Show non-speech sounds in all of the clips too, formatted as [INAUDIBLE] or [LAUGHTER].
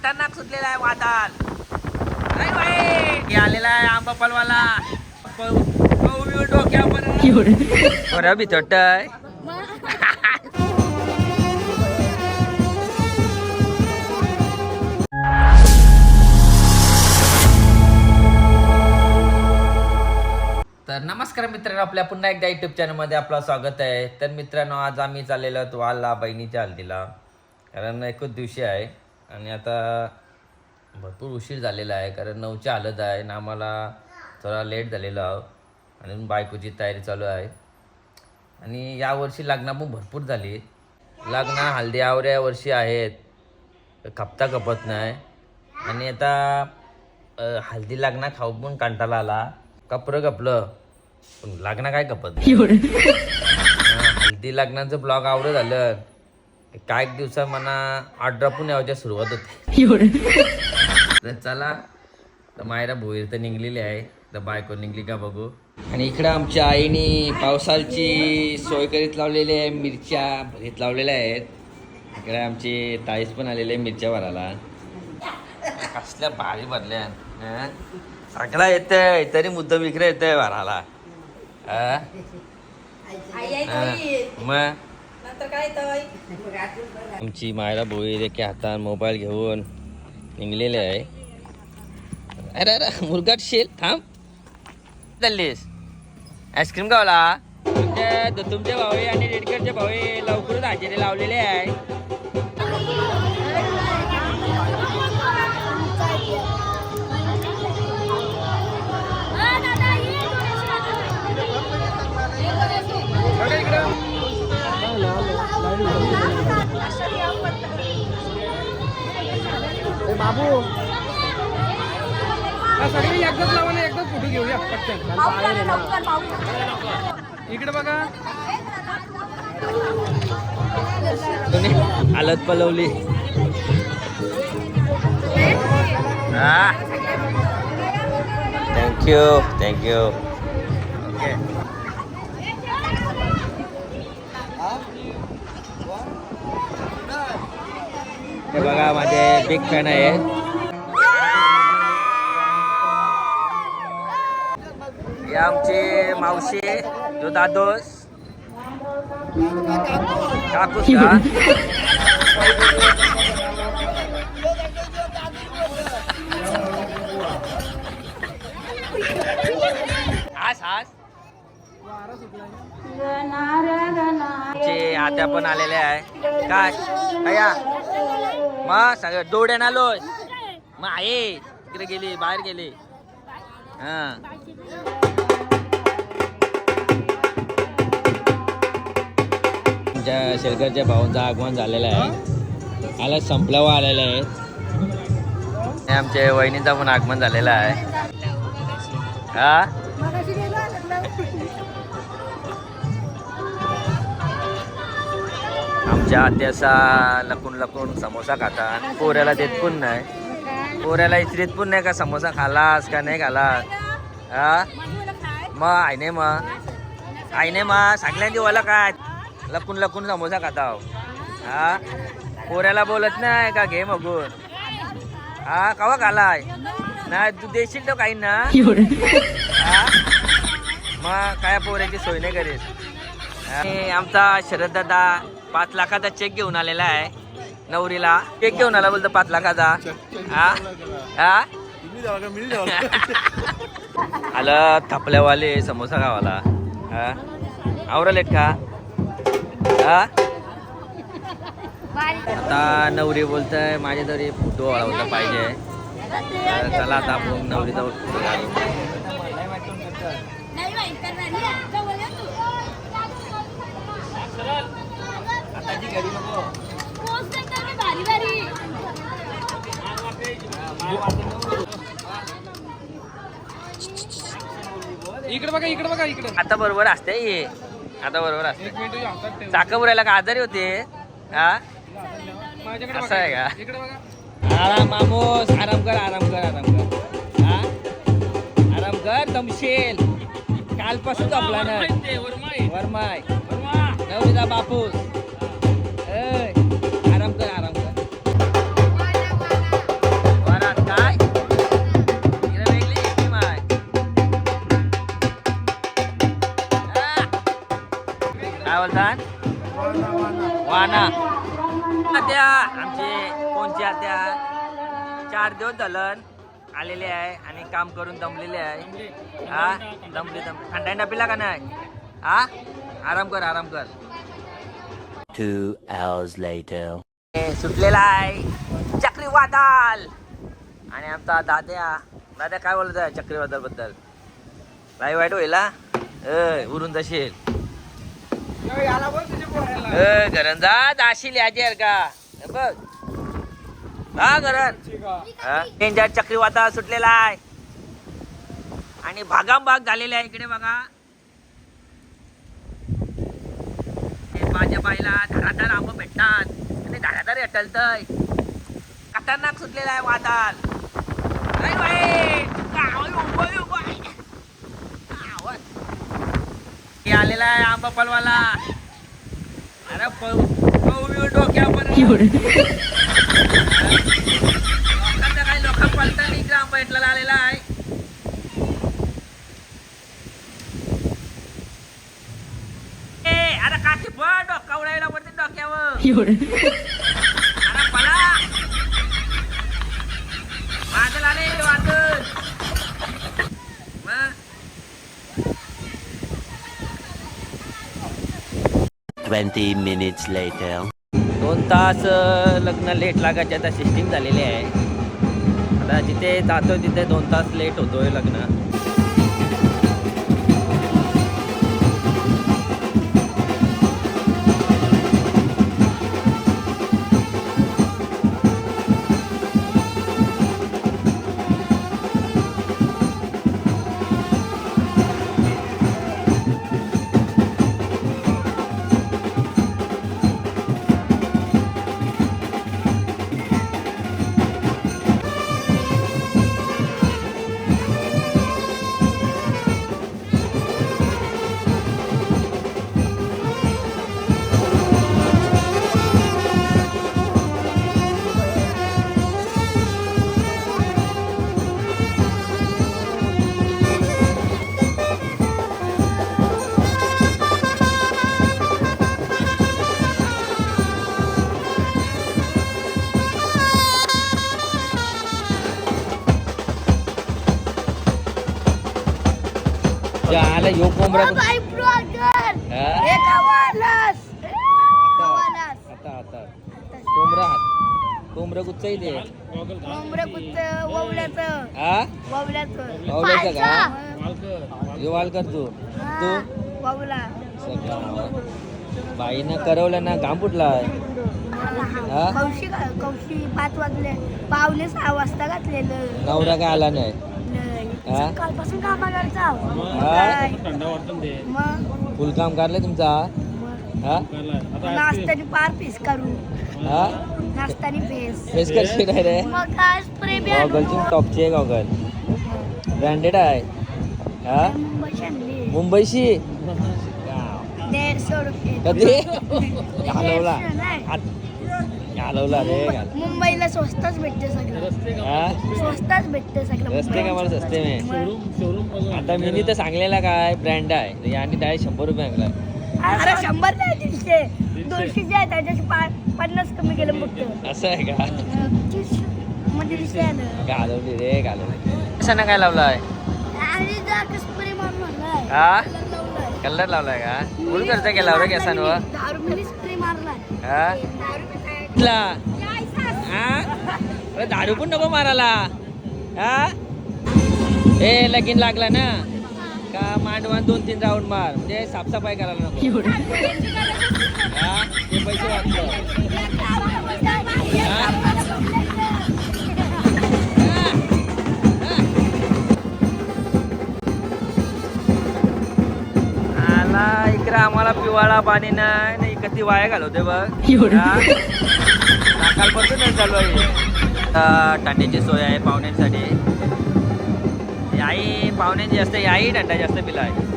खतरनाक सुटलेला आहे वादळ. नाही बाई हे आलेला आहे आंबा पलवाला. वाटतंय तर नमस्कार मित्रांनो आपल्या पुन्हा एकदा युट्यूब चॅनलमध्ये आपलं स्वागत आहे. तर मित्रांनो आज आम्ही चाललेलो आहोत वाला बहिणीच्या हल्दीला कारण एकच दिवशी आहे. आणि आता भरपूर उशीर झालेला आहे कारण नऊच्या हालत आहे. आणि आम्हाला थोडा लेट झालेलो आहो आणि बायकोची तयारी चालू आहे. आणि यावर्षी लग्न पण भरपूर झाली. लग्न हल्दी आवऱ्या वर्षी आहेत. खपता खपत नाही. आणि आता हल्दी लग्न खाऊ पण कंटाळा आला. कपरं कपलं पण लग्न काय. हा, हल्दी लग्नाचं ब्लॉग आवडत झालं. काय दिवसा मना ऑर्डर पण यावच्या सुरुवात होते. तर चला तर मायरा भोईर तर निघलेली आहे. तर बायको निघली का बघू. आणि इकडं आमच्या आईने पावसाळची सोय करीत लावलेली आहे मिरच्या भरीत लावलेल्या आहेत. इकडे आमची ताईस पण आलेले आहे मिरच्या भरायला. कसल्या भारी भरल्या? सगळा येतंय तरी मुद्दाम इकडे येतंय भरायला. हं? हं. मग आमची मायला भोईर एके हातात मोबाईल घेऊन निघलेले आहे अरे अरे मुलगाट शेल थांब चाललीस आईस्क्रीम गावला तुमच्या तुमच्या भावे आणि रेडकरच्या भावे लवकरच हजेरी लावलेले आहे बाबू. सगळी एकदाच लावा ना एकदाच फोटो घेऊया पटकन. इकडे बघा. तुम्ही हालत पलवली. थँक्यू थँक्यू ओके हे बघा माझे बिग फॅन आहे हे आमचे मावशी जो दादोस काकूस का हास हास चे आत्या पण आलेले आहे काय अया मग सगळं दोड्यान आलोय मग आहे तिकडे गेली बाहेर गेली. हा. आमच्या शेलकरच्या भाऊंचं आगमन झालेलं आहे. आला संपल्यावर आलेलं आहे. आमच्या वहिनीचं पण आगमन झालेलं आहे. हा? आमच्या आत्यासा लपून लपून समोसा खाता. पोऱ्याला देत पण नाही. पोऱ्याला इस्त्रीत पण नाही का समोसा खालास का नाही खालास? हा? मग आईने मग आईने मग सगळ्यांनी बोला काय? लपून लपून समोसा खाता हो. पोऱ्याला बोलत नाही का घे मगून? हा? कवा खालाय? नाही तू देशील तो काही ना. हा? मग काय पोऱ्याची सोय नाही करेल आणि आमचा शरद दादा पाच लाखाचा चेक घेऊन आलेला आहे नवरीला चेक घेऊन आला बोलतो पाच लाखाचा हा हा आलं थपल्यावाले समोसा गावाला हा आवरलेत का हा आता नवरी बोलतय माझ्या तरी फोटो वाढवला पाहिजे तर चला आता आपण नवरीचा फोटो इकडे बघा इकडे बघा इकडे. आता बरोबर असते ये आता बरोबर असते एक मिनिट या हातात ठेव. चाका बुरायला का आजारी होते? हा? माझ्याकडे असं आहे का? इकडे बघा. आराम मामोस आराम कर आराम कर आराम कर. हा? आराम कर दमशेल. कालपासून आपला ना. वरमाय नवरीचा बापूस. आत्या चार दिवस झालं आलेले आहे आणि काम करून दमलेले आहे. हा? दमले दम थंडा पिला का नाही? हा? आराम कर आराम कर. Two hours later. सुटलेला आहे. चक्रीवादळ आणि आमचा दाद्या. दाद्या काय बोलत आहे चक्रीवादळबद्दल काय वाईट होईल उरून जाशील. ए, घरण जा जाशील याची यार का? बघ. हा डेंजर चक्रीवादळ सुटलेला आहे. आणि भागाम झालेला झालेले आहे इकडे बघा. ते माझ्या बाईला धडाधड आंब भेटतात. आणि धडाधड अटलतय खतरनाक सुटलेला आहे वादळ. आवाज. हे आलेला आहे आंबा पलवाला. अरे पळू पळू बिळू डोक्यावर लोकांचा काही लोक पलताना इकडे आंबा इटला आलेला आहे ए अरे काठी पण डोका उडायला पडते डोक्यावर अरे पळा वादळ आले वादळ मग Twenty minutes later. दोन तास लग्न लेट लागायची आता सिस्टीम झालेली आहे. आता जिथे जातो तिथे दोन तास लेट होतोय लग्न. कोंबडा आता आता आता. कोंबडा हात. कोंबडं कुठचं इथे हा? ववल्याचं. का? पायचा. यो वाल कर तू? तू बाईनं करवलं ना घाम फुटला हा? कौशी कौशी पाच वाजले. पावले सहा वाजता घातलेलं. नवरा काय आला नाही? सकाळपासून कामाला फुल काम करलं तुमचा? नाश्त्याने पार करू. हा? नाश्त्याने पेस फेस करशील नाही रे? मग काय. गॉगलची टॉपची आहे गॉगल ब्रँडेड आहे. हा? मुंबईशी? [LAUGHS] कधी? [LAUGHS] घालवला. घालवला रे मुंबईला स्वस्तच भेटते सगळं. हा? स्वस्तच भेटते सगळं. रस्ते का मला सस्ते में आता मी तर सांगलेला काय ब्रँड आहे. आणि डायरेक्ट शंभर रुपये सांगला अरे शंभर नाही दीडशे. दोनशेचे आहे त्याच्याशी पा- पन्नास कमी केलं फक्त असं आहे का? तीस- मग दीडशे आलं. घालवली रे घालवली. कशानं काय लावलाय? आणि जा हा. कलर लावलाय. का? फुल खर्च केला रे केसांवर. स्प्रे मारलाय. हा? कुठला? हा? दारू पण नको मारायला. हा? ए लगीन लागला ना? का मांडवान दोन तीन राऊंड मार. म्हणजे साफसफाई करायला नको. हा? ते पैसे इकडे आम्हाला पिवाळा पाणी नाही नाही कधी वाया घालवते बघ. हा? चालू आहे. टाट्याची सोय आहे पाहुण्यांसाठी. याही पाहुण्यांची जास्त याही थंडा जास्त पिला आहे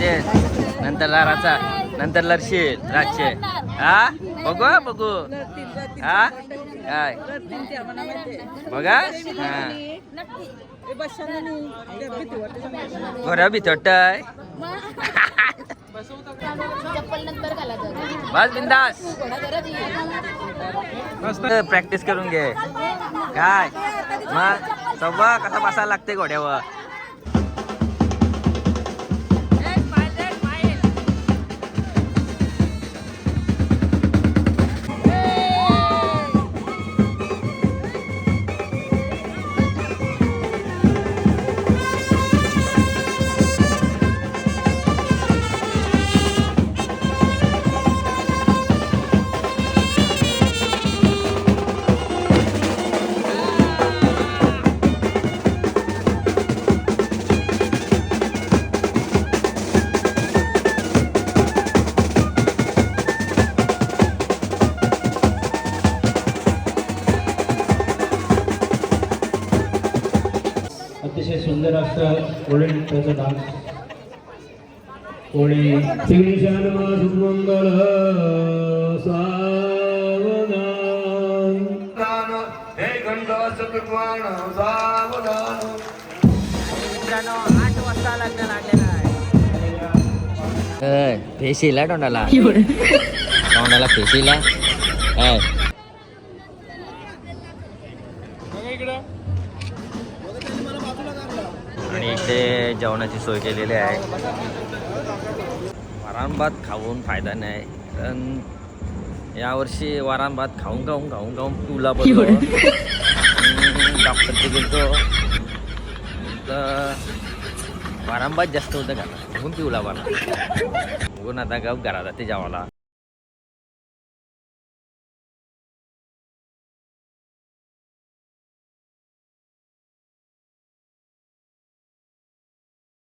तेच नंतर लाराचा नंतर लरशील रातचे हा? बघू बघू. हा? काय? बघा. घरा गोऱ्या बस बिंदास. प्रॅक्टिस करून घे. काय? मग सव्वा कसा बसायला लागते घोड्यावर? अतिशय सुंदर असं कोळी नृत्याचा डान्स कोळी श्री मंगल सावधान हे घंट सत्वान सावधान आठ वाजता लागणं लागलेला आहे फेशीला तोंडाला तोंडाला फेशीला काय जेवणाची सोय केलेली आहे. वरण भात खाऊन फायदा नाही. कारण यावर्षी भात खाऊन खाऊन खाऊन खाऊन पिवला पडलो. डॉक्टरचे गेलतो. तर भात जास्त होतं का? म्हणून पिवला बघून आता गाव घरात ते जेवायला.